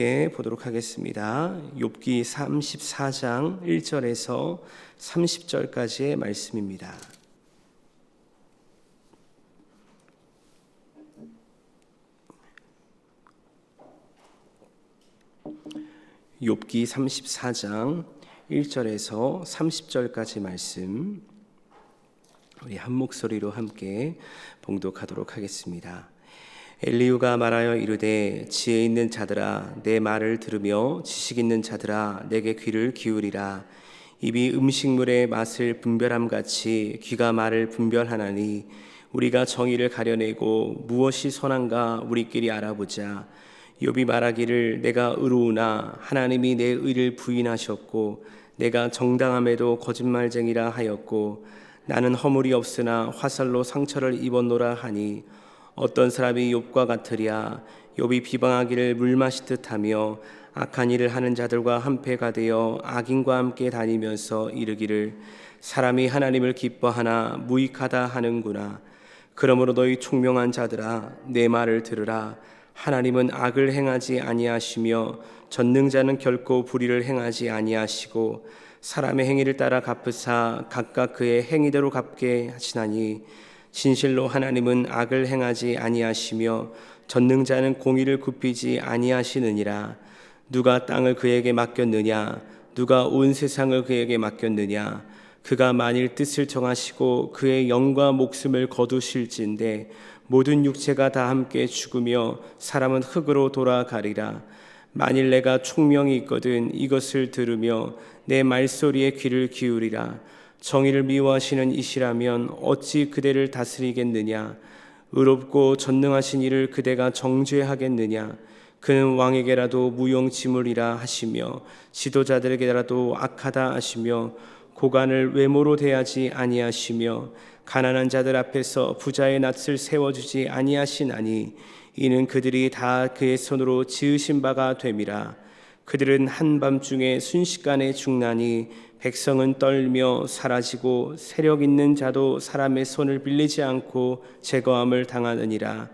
예, 보도록 하겠습니다. 욥기 34장 1절에서 30절까지의 말씀입니다. 욥기 34장 1절에서 30절까지 말씀 우리 한 목소리로 함께 봉독하도록 하겠습니다. 엘리우가 말하여 이르되 지혜 있는 자들아 내 말을 들으며 지식 있는 자들아 내게 귀를 기울이라. 입이 음식물의 맛을 분별함 같이 귀가 말을 분별하나니 우리가 정의를 가려내고 무엇이 선한가 우리끼리 알아보자. 욥이 말하기를 내가 의로우나 하나님이 내 의를 부인하셨고 내가 정당함에도 거짓말쟁이라 하였고 나는 허물이 없으나 화살로 상처를 입었노라 하니 어떤 사람이 욥과 같으랴. 욥이 비방하기를 물 마시듯 하며 악한 일을 하는 자들과 한패가 되어 악인과 함께 다니면서 이르기를 사람이 하나님을 기뻐하나 무익하다 하는구나. 그러므로 너희 총명한 자들아 내 말을 들으라. 하나님은 악을 행하지 아니하시며 전능자는 결코 불의를 행하지 아니하시고 사람의 행위를 따라 갚으사 각각 그의 행위대로 갚게 하시나니 진실로 하나님은 악을 행하지 아니하시며 전능자는 공의를 굽히지 아니하시느니라. 누가 땅을 그에게 맡겼느냐? 누가 온 세상을 그에게 맡겼느냐? 그가 만일 뜻을 정하시고 그의 영과 목숨을 거두실진데 모든 육체가 다 함께 죽으며 사람은 흙으로 돌아가리라. 만일 내가 총명이 있거든 이것을 들으며 내 말소리에 귀를 기울이라 정의를 미워하시는 이시라면 어찌 그대를 다스리겠느냐? 의롭고 전능하신 이를 그대가 정죄하겠느냐? 그는 왕에게라도 무용지물이라 하시며 지도자들에게라도 악하다 하시며 고관을 외모로 대하지 아니하시며 가난한 자들 앞에서 부자의 낯을 세워주지 아니하시나니 이는 그들이 다 그의 손으로 지으신 바가 됨이라 그들은 한밤중에 순식간에 죽나니 백성은 떨며 사라지고 세력 있는 자도 사람의 손을 빌리지 않고 제거함을 당하느니라.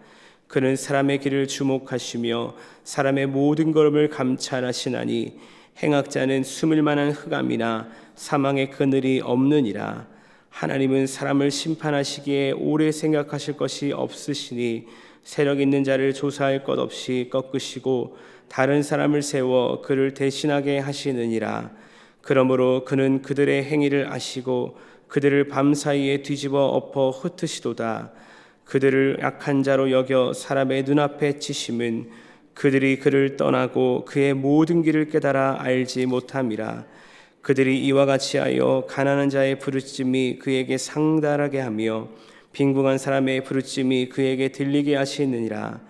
그는 사람의 길을 주목하시며 사람의 모든 걸음을 감찰하시나니 행악자는 숨을 만한 흑암이나 사망의 그늘이 없느니라. 하나님은 사람을 심판하시기에 오래 생각하실 것이 없으시니 세력 있는 자를 조사할 것 없이 꺾으시고 다른 사람을 세워 그를 대신하게 하시느니라. 그러므로 그는 그들의 행위를 아시고 그들을 밤사이에 뒤집어 엎어 흩으시도다. 그들을 약한 자로 여겨 사람의 눈앞에 치심은 그들이 그를 떠나고 그의 모든 길을 깨달아 알지 못함이라. 그들이 이와 같이 하여 가난한 자의 부르짖음이 그에게 상달하게 하며 빈궁한 사람의 부르짖음이 그에게 들리게 하시느니라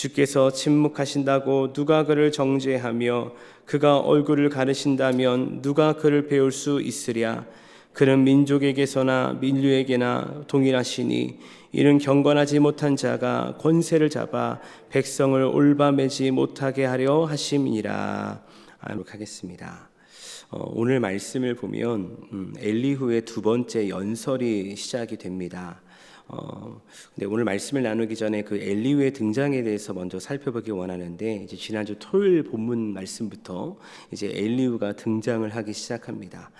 주께서 침묵하신다고 누가 그를 정죄하며 그가 얼굴을 가르신다면 누가 그를 배울 수 있으랴 그는 민족에게서나 민류에게나 동일하시니 이는 경건하지 못한 자가 권세를 잡아 백성을 올바매지 못하게 하려 하심이니라 하겠습니다. 어, 오늘 말씀을 보면 음, 엘리후의 두 번째 연설이 시작이 됩니다. 어, 근데 오늘 말씀을 나누기 전에 그 엘리후의 등장에 대해서 먼저 살펴보기 원하는데 이제 지난주 토요일 본문 말씀부터 이제 엘리후가 등장을 하기 시작합니다.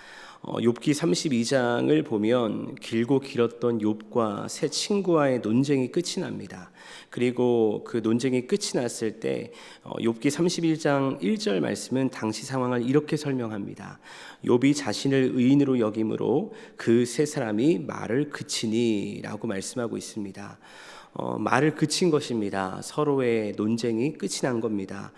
어, 욥기 32장을 보면 길고 길었던 욥과 새 친구와의 논쟁이 끝이 납니다. 그리고 그 논쟁이 끝이 났을 때 어, 욥기 31장 1절 말씀은 당시 상황을 이렇게 설명합니다. 욥이 자신을 의인으로 여김으로 그 세 사람이 말을 그치니라고 말씀하고 있습니다. 어, 말을 그친 것입니다. 서로의 논쟁이 끝이 난 겁니다.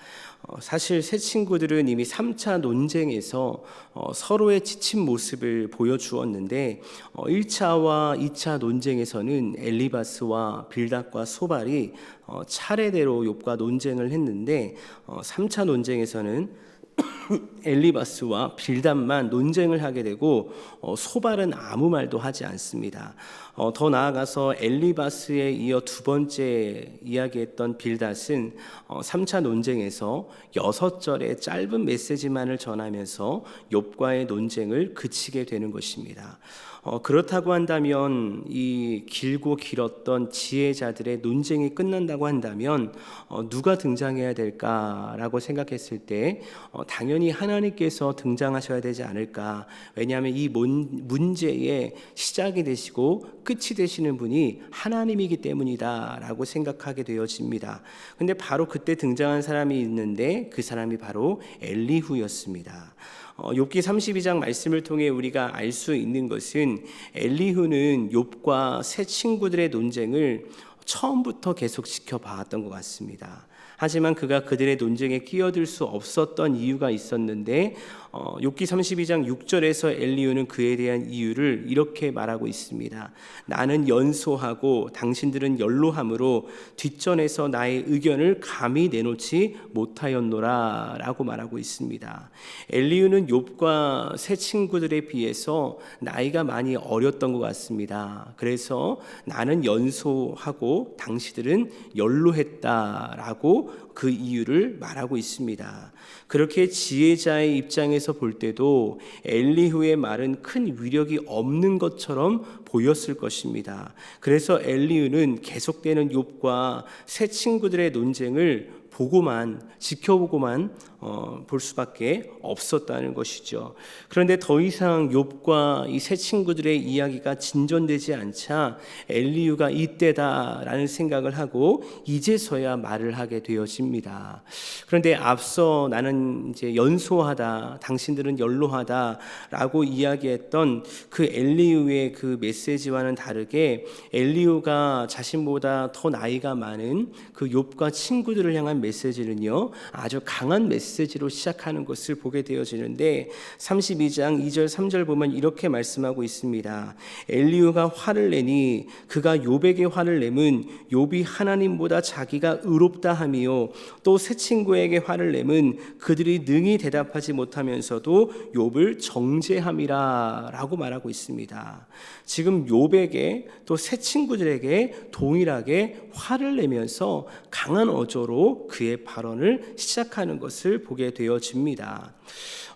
어, 사실 새 친구들은 이미 3차 논쟁에서 어, 서로의 지친 모습을 보여주었는데 어, 1차와 2차 논쟁에서는 엘리바스와 빌닷과 소발이 어, 차례대로 욥과 논쟁을 했는데 어, 3차 논쟁에서는 엘리바스와 빌단만 논쟁을 하게 되고 어, 소발은 아무 말도 하지 않습니다. 어, 더 나아가서 엘리바스에 이어 두 번째 이야기했던 빌닷은 어, 3차 논쟁에서 여섯 절의 짧은 메시지만을 전하면서 욥과의 논쟁을 그치게 되는 것입니다. 어, 그렇다고 한다면 이 길고 길었던 지혜자들의 논쟁이 끝난다고 한다면 어, 누가 등장해야 될까라고 생각했을 때 어, 당연히 하나님께서 등장하셔야 되지 않을까. 왜냐하면 이 문, 문제의 시작이 되시고 끝이 되시는 분이 하나님이기 때문이다라고 생각하게 되어집니다. 근데 바로 그때 등장한 사람이 있는데 그 사람이 바로 엘리후였습니다. 어, 욥기 32장 말씀을 통해 우리가 알 수 있는 것은 엘리후는 욥과 새 친구들의 논쟁을 처음부터 계속 지켜봐왔던 것 같습니다. 하지만 그가 그들의 논쟁에 끼어들 수 없었던 이유가 있었는데 어, 욥기 32장 6절에서 엘리우는 그에 대한 이유를 이렇게 말하고 있습니다. 나는 연소하고 당신들은 연로함으로 뒷전에서 나의 의견을 감히 내놓지 못하였노라라고 말하고 있습니다. 엘리우는 욥과 새 친구들에 비해서 나이가 많이 어렸던 것 같습니다. 그래서 나는 연소하고 당신들은 연로했다라고 그 이유를 말하고 있습니다. 그렇게 지혜자의 입장에서 볼 때도 엘리후의 말은 큰 위력이 없는 것처럼 보였을 것입니다. 그래서 엘리후는 계속되는 욥과 새 친구들의 논쟁을 보고만 지켜보고만 어, 볼 수밖에 없었다는 것이죠. 그런데 더 이상 욥과 이 세 친구들의 이야기가 진전되지 않자 엘리유가 이때다라는 생각을 하고 이제서야 말을 하게 되어집니다. 그런데 앞서 나는 이제 연소하다, 당신들은 연로하다라고 이야기했던 그 엘리유의 그 메시지와는 다르게 엘리유가 자신보다 더 나이가 많은 그 욥과 친구들을 향한 메시지는요 아주 강한 메시지로 시작하는 것을 보게 되어지는데 32장 2절 3절 보면 이렇게 말씀하고 있습니다. 엘리우가 화를 내니 그가 욥에게 화를 내면 욥이 하나님보다 자기가 의롭다 함이요 또 새 친구에게 화를 내면 그들이 능히 대답하지 못하면서도 욥을 정죄함이라라고 말하고 있습니다. 지금 욥에게 또 새 친구들에게 동일하게 화를 내면서 강한 어조로 그의 발언을 시작하는 것을 보게 되어집니다.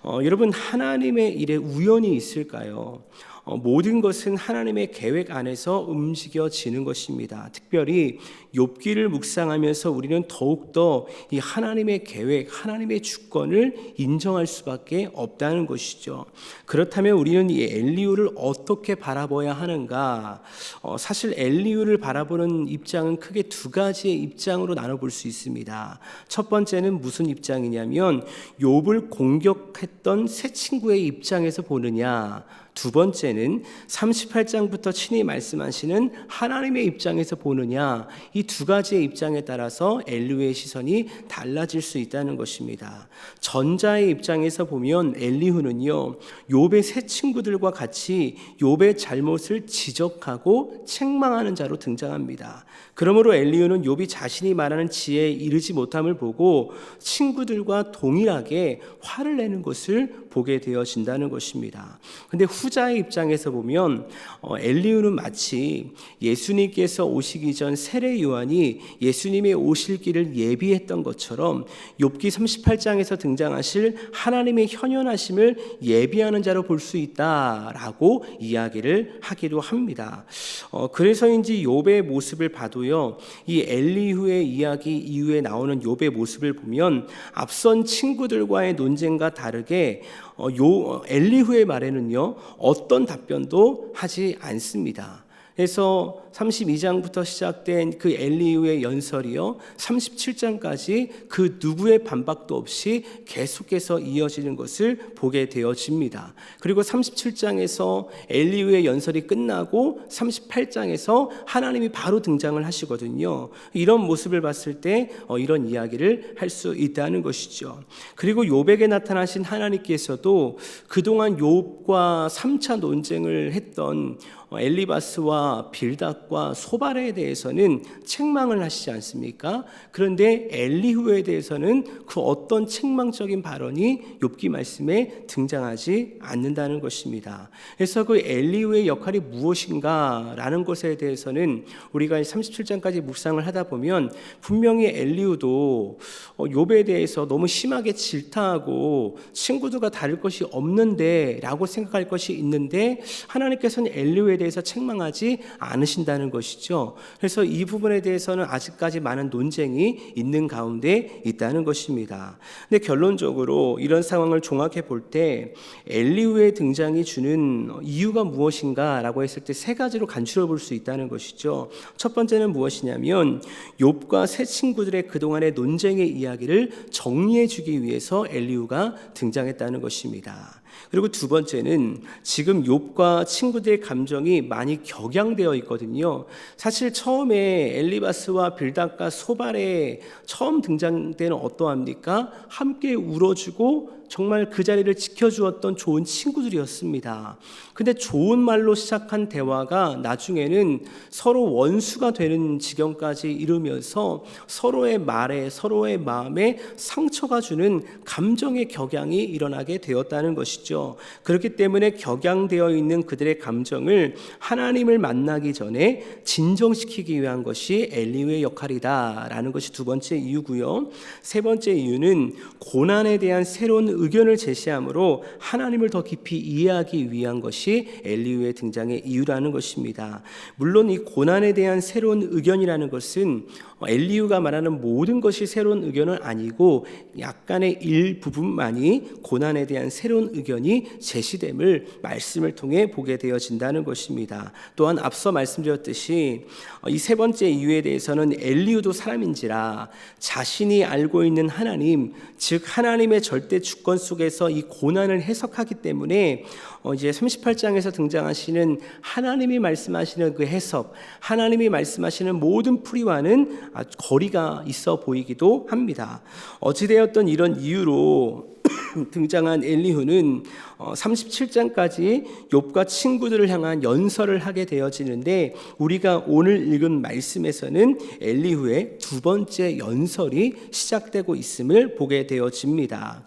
어, 여러분 하나님의 일에 우연이 있을까요? 어, 모든 것은 하나님의 계획 안에서 움직여지는 것입니다. 특별히 욥기를 묵상하면서 우리는 더욱더 이 하나님의 계획, 하나님의 주권을 인정할 수밖에 없다는 것이죠. 그렇다면 우리는 이 엘리우를 어떻게 바라봐야 하는가? 어, 사실 엘리우를 바라보는 입장은 크게 두 가지의 입장으로 나눠볼 수 있습니다. 첫 번째는 무슨 입장이냐면 욥을 공격했던 새 친구의 입장에서 보느냐. 두 번째는 38장부터 친히 말씀하시는 하나님의 입장에서 보느냐 이 두 가지의 입장에 따라서 엘리후의 시선이 달라질 수 있다는 것입니다. 전자의 입장에서 보면 엘리후는요 욥의 새 친구들과 같이 욥의 잘못을 지적하고 책망하는 자로 등장합니다. 그러므로 엘리후는 욥이 자신이 말하는 지혜에 이르지 못함을 보고 친구들과 동일하게 화를 내는 것을 보게 되어진다는 것입니다. 근데 후 자의 입장에서 보면 어, 엘리후는 마치 예수님께서 오시기 전 세례 요한이 예수님의 오실 길을 예비했던 것처럼 욥기 38장에서 등장하실 하나님의 현현하심을 예비하는 자로 볼 수 있다라고 이야기를 하기도 합니다. 어, 그래서인지 욥의 모습을 봐도요. 이 엘리후의 이야기 이후에 나오는 욥의 모습을 보면 앞선 친구들과의 논쟁과 다르게 어, 요 엘리후의 말에는요 어떤 답변도 하지 않습니다. 그래서 32장부터 시작된 그 엘리우의 연설이요 37장까지 그 누구의 반박도 없이 계속해서 이어지는 것을 보게 되어집니다. 그리고 37장에서 엘리우의 연설이 끝나고 38장에서 하나님이 바로 등장을 하시거든요. 이런 모습을 봤을 때 어, 이런 이야기를 할 수 있다는 것이죠. 그리고 요백에 나타나신 하나님께서도 그동안 욥과 3차 논쟁을 했던 어, 엘리바스와 빌닷과 소발에 대해서는 책망을 하시지 않습니까? 그런데 엘리후에 대해서는 그 어떤 책망적인 발언이 욥기 말씀에 등장하지 않는다는 것입니다. 그래서 그 엘리후의 역할이 무엇인가라는 것에 대해서는 우리가 37장까지 묵상을 하다 보면 분명히 엘리후도 어, 욥에 대해서 너무 심하게 질타하고 친구들과 다를 것이 없는데라고 생각할 것이 있는데 하나님께서는 엘리후에 대해서 책망하지 않으신다는 것이죠. 그래서 이 부분에 대해서는 아직까지 많은 논쟁이 있는 가운데 있다는 것입니다. 근데 결론적으로 이런 상황을 종합해 볼 때 엘리후의 등장이 주는 이유가 무엇인가라고 했을 때 세 가지로 간추려 볼 수 있다는 것이죠. 첫 번째는 무엇이냐면 욥과 세 친구들의 그동안의 논쟁의 이야기를 정리해 주기 위해서 엘리후가 등장했다는 것입니다. 그리고 두 번째는 지금 욥과 친구들의 감정이 많이 격양되어 있거든요. 사실 처음에 엘리바스와 빌닷과 소발에 처음 등장되는 어떠합니까? 함께 울어주고 정말 그 자리를 지켜주었던 좋은 친구들이었습니다. 근데 좋은 말로 시작한 대화가 나중에는 서로 원수가 되는 지경까지 이르면서 서로의 말에 서로의 마음에 상처가 주는 감정의 격양이 일어나게 되었다는 것이죠. 그렇기 때문에 격양되어 있는 그들의 감정을 하나님을 만나기 전에 진정시키기 위한 것이 엘리우의 역할이다라는 것이 두 번째 이유고요. 세 번째 이유는 고난에 대한 새로운 의견을 제시함으로 하나님을 더 깊이 이해하기 위한 것이 엘리우의 등장의 이유라는 것입니다. 물론 이 고난에 대한 새로운 의견이라는 것은 엘리우가 말하는 모든 것이 새로운 의견은 아니고 약간의 일부분만이 고난에 대한 새로운 의견이 제시됨을 말씀을 통해 보게 되어진다는 것입니다. 또한 앞서 말씀드렸듯이 이 세 번째 이유에 대해서는 엘리우도 사람인지라 자신이 알고 있는 하나님, 즉 하나님의 절대 주권 속에서 이 고난을 해석하기 때문에 어 이제 38장에서 등장하시는 하나님이 말씀하시는 그 해석, 하나님이 말씀하시는 모든 풀이와는 거리가 있어 보이기도 합니다. 어찌되었던 이런 이유로 등장한 엘리후는 37장까지 욥과 친구들을 향한 연설을 하게 되어지는데 우리가 오늘 읽은 말씀에서는 엘리후의 두 번째 연설이 시작되고 있음을 보게 되어집니다.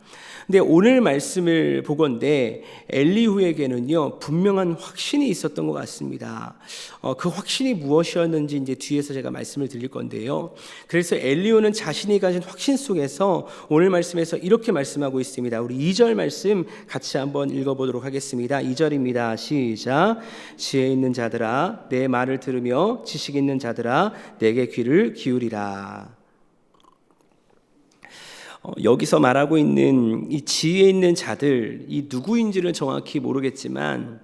근데 오늘 말씀을 보건데 엘리후에게는요 분명한 확신이 있었던 것 같습니다. 어, 그 확신이 무엇이었는지 이제 뒤에서 제가 말씀을 드릴 건데요. 그래서 엘리후는 자신이 가진 확신 속에서 오늘 말씀에서 이렇게 말씀하고 있습니다. 우리 2절 말씀 같이 한번 읽어보도록 하겠습니다. 2절입니다. 시작. 지혜 있는 자들아 내 말을 들으며 지식 있는 자들아 내게 귀를 기울이라. 어, 여기서 말하고 있는 이 지혜 있는 자들 이 누구인지를 정확히 모르겠지만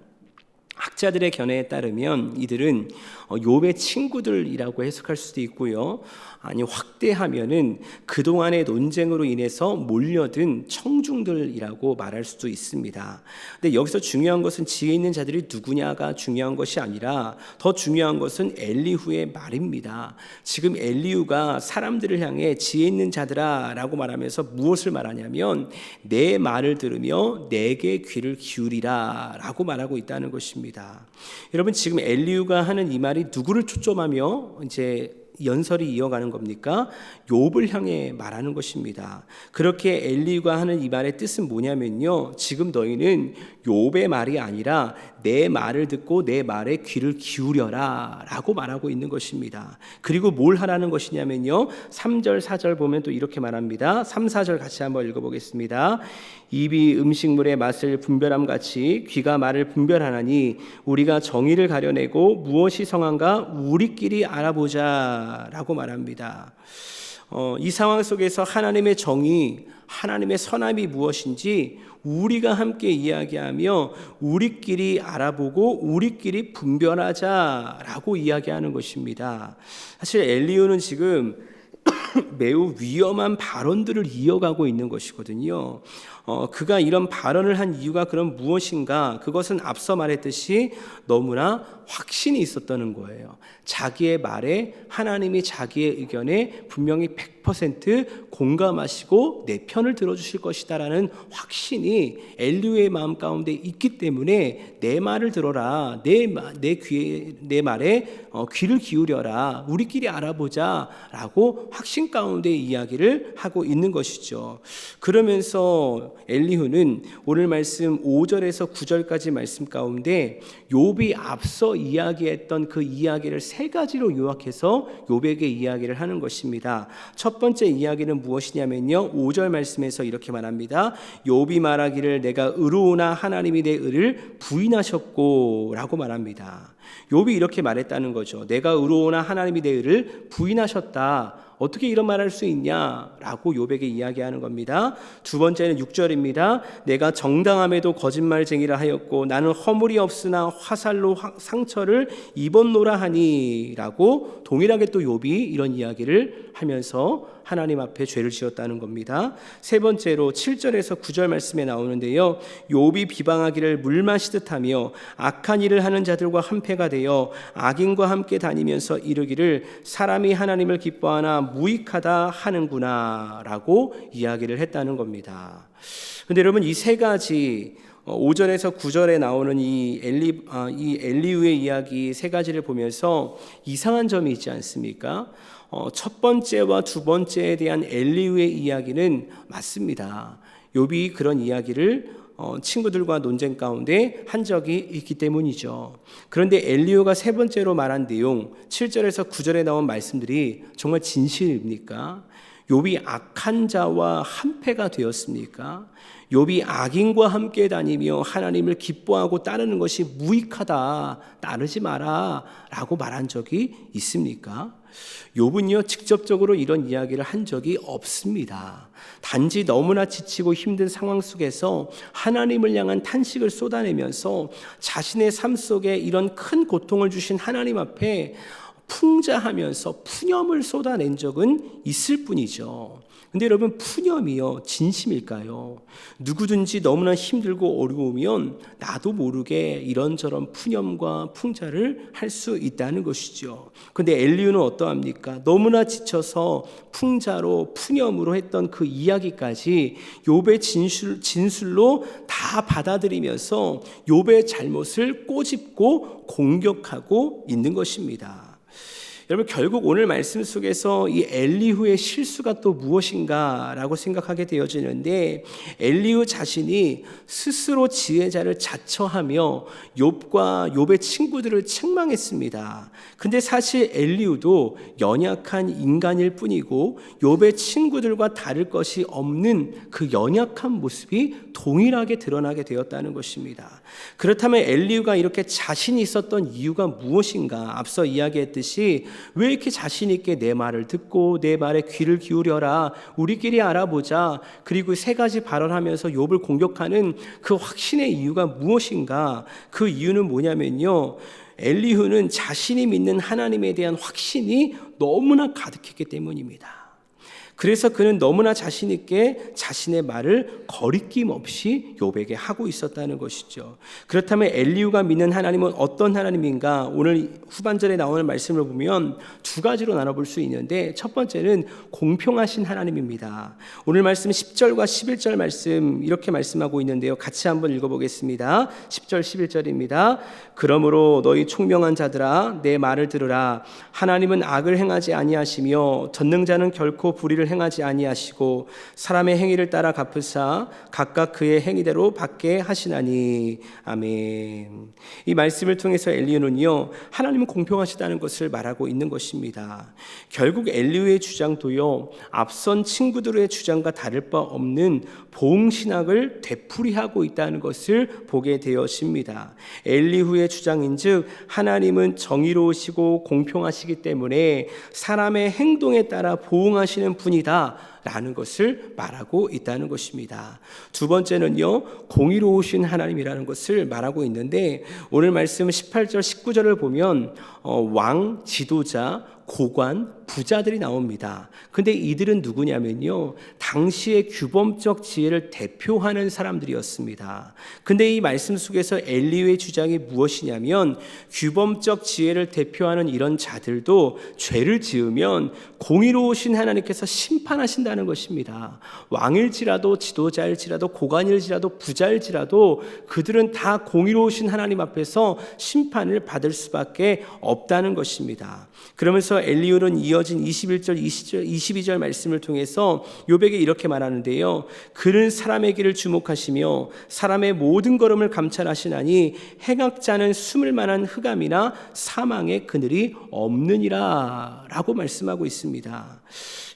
학자들의 견해에 따르면 이들은 어, 욥의 친구들이라고 해석할 수도 있고요. 아니 확대하면은 그동안의 논쟁으로 인해서 몰려든 청중들이라고 말할 수도 있습니다. 근데 여기서 중요한 것은 지혜 있는 자들이 누구냐가 중요한 것이 아니라 더 중요한 것은 엘리후의 말입니다. 지금 엘리후가 사람들을 향해 지혜 있는 자들아라고 말하면서 무엇을 말하냐면 내 말을 들으며 내게 귀를 기울이라라고 말하고 있다는 것입니다. 여러분 지금 엘리후가 하는 이 말이 누구를 초점하며 이제 연설이 이어가는 겁니까? 욥을 향해 말하는 것입니다. 그렇게 엘리가 하는 이 말의 뜻은 뭐냐면요. 지금 너희는 욥의 말이 아니라 내 말을 듣고 내 말에 귀를 기울여라라고 말하고 있는 것입니다. 그리고 뭘 하라는 것이냐면요. 3절 4절 보면 또 이렇게 말합니다. 3, 4절 같이 한번 읽어 보겠습니다. 입이 음식물의 맛을 분별함 같이 귀가 말을 분별하나니 우리가 정의를 가려내고 무엇이 성한가 우리끼리 알아보자라고 말합니다. 어, 이 상황 속에서 하나님의 정의, 하나님의 선함이 무엇인지 우리가 함께 이야기하며 우리끼리 알아보고 우리끼리 분별하자라고 이야기하는 것입니다. 사실 엘리오는 지금 매우 위험한 발언들을 이어가고 있는 것이거든요. 어, 그가 이런 발언을 한 이유가 그럼 무엇인가? 그것은 앞서 말했듯이 너무나 확신이 있었다는 거예요. 자기의 말에 하나님이 자기의 의견에 분명히 100% 공감하시고 내 편을 들어주실 것이다라는 확신이 엘리우의 마음 가운데 있기 때문에 내 말을 들어라. 내, 내 귀에, 내 말에 어, 귀를 기울여라. 우리끼리 알아보자 라고 확신 가운데 이야기를 하고 있는 것이죠. 그러면서 엘리후는 오늘 말씀 5절에서 9절까지 말씀 가운데 욥이 앞서 이야기했던 그 이야기를 세 가지로 요약해서 욥에게 이야기를 하는 것입니다. 첫 번째 이야기는 무엇이냐면요. 5절 말씀에서 이렇게 말합니다. 욥이 말하기를 내가 의로우나 하나님이 내 의를 부인하셨고라고 말합니다. 욥이 이렇게 말했다는 거죠. 내가 의로우나 하나님이 내 의를 부인하셨다. 어떻게 이런 말할 수 있냐라고 욥에게 이야기하는 겁니다. 두 번째는 6절입니다. 내가 정당함에도 거짓말쟁이라 하였고 나는 허물이 없으나 화살로 상처를 입었노라 하니라고 동일하게 또 욥이 이런 이야기를 하면서 하나님 앞에 죄를 지었다는 겁니다. 세 번째로 7절에서 9절 말씀에 나오는데요. 욥이 비방하기를 물 마시듯 하며 악한 일을 하는 자들과 한패가 되어 악인과 함께 다니면서 이르기를 사람이 하나님을 기뻐하나 무익하다 하는구나라고 이야기를 했다는 겁니다. 근데 여러분 이 세 가지 5절에서 어, 9절에 나오는 이 엘리 아, 이 엘리우의 이야기 세 가지를 보면서 이상한 점이 있지 않습니까? 어, 첫 번째와 두 번째에 대한 엘리우의 이야기는 맞습니다. 욥이 그런 이야기를 어, 친구들과 논쟁 가운데 한 적이 있기 때문이죠. 그런데 엘리오가 세 번째로 말한 내용, 7절에서 9절에 나온 말씀들이 정말 진실입니까? 욥이 악한 자와 한패가 되었습니까? 욥이 악인과 함께 다니며 하나님을 기뻐하고 따르는 것이 무익하다. 따르지 마라라고 말한 적이 있습니까? 욥은요 직접적으로 이런 이야기를 한 적이 없습니다. 단지 너무나 지치고 힘든 상황 속에서 하나님을 향한 탄식을 쏟아내면서 자신의 삶 속에 이런 큰 고통을 주신 하나님 앞에 풍자하면서 푸념을 쏟아낸 적은 있을 뿐이죠. 근데 여러분 푸념이요 진심일까요? 누구든지 너무나 힘들고 어려우면 나도 모르게 이런저런 푸념과 풍자를 할 수 있다는 것이죠. 근데 엘리우는 어떠합니까? 너무나 지쳐서 풍자로 푸념으로 했던 그 이야기까지 욥의 진술 진술로 다 받아들이면서 욥의 잘못을 꼬집고 공격하고 있는 것입니다. 여러분 결국 오늘 말씀 속에서 이 엘리후의 실수가 또 무엇인가라고 생각하게 되어지는데 엘리후 자신이 스스로 지혜자를 자처하며 욥과 욥의 친구들을 책망했습니다. 근데 사실 엘리후도 연약한 인간일 뿐이고 욥의 친구들과 다를 것이 없는 그 연약한 모습이 동일하게 드러나게 되었다는 것입니다. 그렇다면 엘리후가 이렇게 자신이 있었던 이유가 무엇인가? 앞서 이야기했듯이 왜 이렇게 자신 있게 내 말을 듣고 내 말에 귀를 기울여라. 우리끼리 알아보자. 그리고 세 가지 발언하면서 욥을 공격하는 그 확신의 이유가 무엇인가? 그 이유는 뭐냐면요. 엘리후는 자신이 믿는 하나님에 대한 확신이 너무나 가득했기 때문입니다. 그래서 그는 너무나 자신 있게 자신의 말을 거리낌 없이 욥에게 하고 있었다는 것이죠. 그렇다면 엘리우가 믿는 하나님은 어떤 하나님인가? 오늘 후반절에 나오는 말씀을 보면 두 가지로 나눠볼 수 있는데 첫 번째는 공평하신 하나님입니다. 오늘 말씀 10절과 11절 말씀 이렇게 말씀하고 있는데요. 같이 한번 읽어보겠습니다. 10절 11절입니다. 그러므로 너희 총명한 자들아 내 말을 들으라. 하나님은 악을 행하지 아니하시며 전능자는 결코 불의를 의를 행하지 아니하시고 사람의 행위를 따라 갚으사 각각 그의 행위대로 받게 하시나니 아멘. 이 말씀을 통해서 엘리오는요 하나님은 공평하시다는 것을 말하고 있는 것입니다. 결국 엘리오의 주장도요 앞선 친구들의 주장과 다를 바 없는 보응 신학을 되풀이하고 있다는 것을 보게 되었습니다. 엘리후의 주장인즉 하나님은 정의로우시고 공평하시기 때문에 사람의 행동에 따라 보응하시는 분이 다. 라는 것을 말하고 있다는 것입니다. 두 번째는요, 공의로우신 하나님이라는 것을 말하고 있는데 오늘 말씀 18절, 19절을 보면 어, 왕, 지도자, 고관, 부자들이 나옵니다. 근데 이들은 누구냐면요. 당시의 규범적 지혜를 대표하는 사람들이었습니다. 근데 이 말씀 속에서 엘리의 주장이 무엇이냐면 규범적 지혜를 대표하는 이런 자들도 죄를 지으면 공의로우신 하나님께서 심판하신다는 것입니다. 왕일지라도 지도자일지라도 고관일지라도 부자일지라도 그들은 다 공의로우신 하나님 앞에서 심판을 받을 수밖에 없다는 것입니다. 그러면서 엘리오는 이 어진 21절, 20절, 22절 말씀을 통해서 요백에 이렇게 말하는데요. 그는 사람의 길을 주목하시며 사람의 모든 걸음을 감찰하시나니 행악자는 숨을 만한 흑암이나 사망의 그늘이 없느니라 라고 말씀하고 있습니다.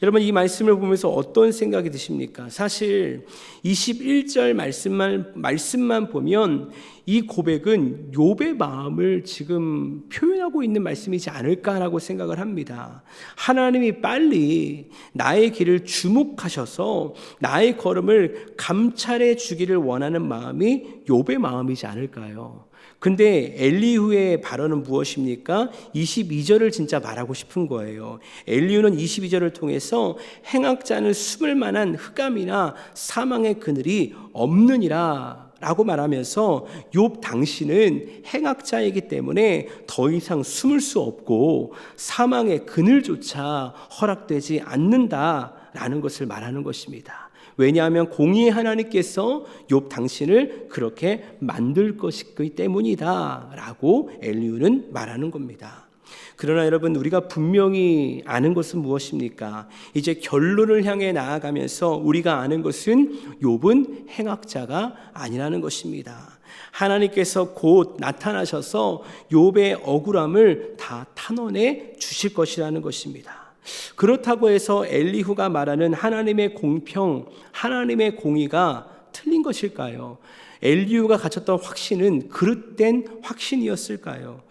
여러분 이 말씀을 보면서 어떤 생각이 드십니까? 사실 21절 말씀만 말씀만 보면 이 고백은 욥의 마음을 지금 표현하고 있는 말씀이지 않을까라고 생각을 합니다. 하나님이 빨리 나의 길을 주목하셔서 나의 걸음을 감찰해 주기를 원하는 마음이 욥의 마음이지 않을까요? 근데 엘리후의 발언은 무엇입니까? 22절을 진짜 말하고 싶은 거예요. 엘리후는 22절을 통해서 행악자는 숨을 만한 흑암이나 사망의 그늘이 없느니라 라고 말하면서 욥 당신은 행악자이기 때문에 더 이상 숨을 수 없고 사망의 그늘조차 허락되지 않는다라는 것을 말하는 것입니다. 왜냐하면 공의의 하나님께서 욥 당신을 그렇게 만들 것이기 때문이다라고 엘리우는 말하는 겁니다. 그러나 여러분 우리가 분명히 아는 것은 무엇입니까? 이제 결론을 향해 나아가면서 우리가 아는 것은 욥은 행악자가 아니라는 것입니다. 하나님께서 곧 나타나셔서 욥의 억울함을 다 탄원해 주실 것이라는 것입니다. 그렇다고 해서 엘리후가 말하는 하나님의 공평, 하나님의 공의가 틀린 것일까요? 엘리우가 가졌던 확신은 그릇된 확신이었을까요?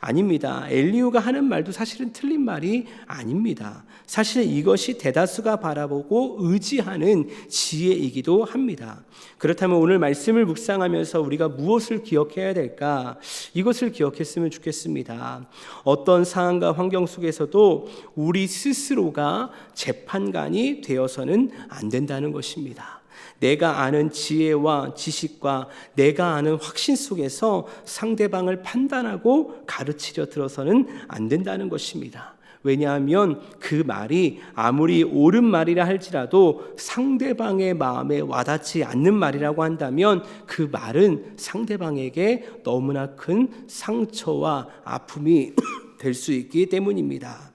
아닙니다. 엘리우가 하는 말도 사실은 틀린 말이 아닙니다. 사실 이것이 대다수가 바라보고 의지하는 지혜이기도 합니다. 그렇다면 오늘 말씀을 묵상하면서 우리가 무엇을 기억해야 될까? 이것을 기억했으면 좋겠습니다. 어떤 상황과 환경 속에서도 우리 스스로가 재판관이 되어서는 안 된다는 것입니다. 내가 아는 지혜와 지식과 내가 아는 확신 속에서 상대방을 판단하고 가르치려 들어서는 안 된다는 것입니다. 왜냐하면 그 말이 아무리 옳은 말이라 할지라도 상대방의 마음에 와닿지 않는 말이라고 한다면 그 말은 상대방에게 너무나 큰 상처와 아픔이 될 수 있기 때문입니다.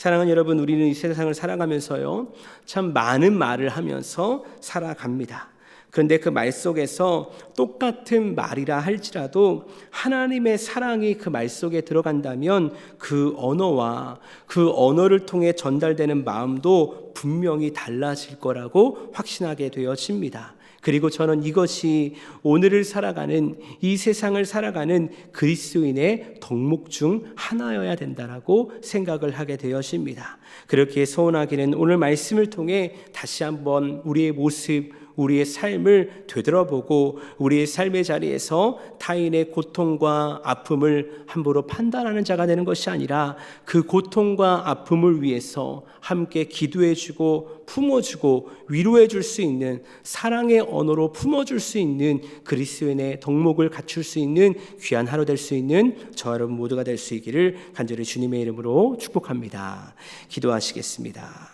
사랑하는 여러분, 우리는 이 세상을 살아가면서요, 참 많은 말을 하면서 살아갑니다. 그런데 그 말 속에서 똑같은 말이라 할지라도 하나님의 사랑이 그 말 속에 들어간다면 그 언어와 그 언어를 통해 전달되는 마음도 분명히 달라질 거라고 확신하게 되어집니다. 그리고 저는 이것이 오늘을 살아가는 이 세상을 살아가는 그리스도인의 덕목 중 하나여야 된다라고 생각을 하게 되어집니다. 그렇게 소원하기는 오늘 말씀을 통해 다시 한번 우리의 모습 우리의 삶을 되돌아보고 우리의 삶의 자리에서 타인의 고통과 아픔을 함부로 판단하는 자가 되는 것이 아니라 그 고통과 아픔을 위해서 함께 기도해주고 품어주고 위로해줄 수 있는 사랑의 언어로 품어줄 수 있는 그리스도인의 덕목을 갖출 수 있는 귀한 하루 될 수 있는 저 여러분 모두가 될 수 있기를 간절히 주님의 이름으로 축복합니다. 기도하시겠습니다.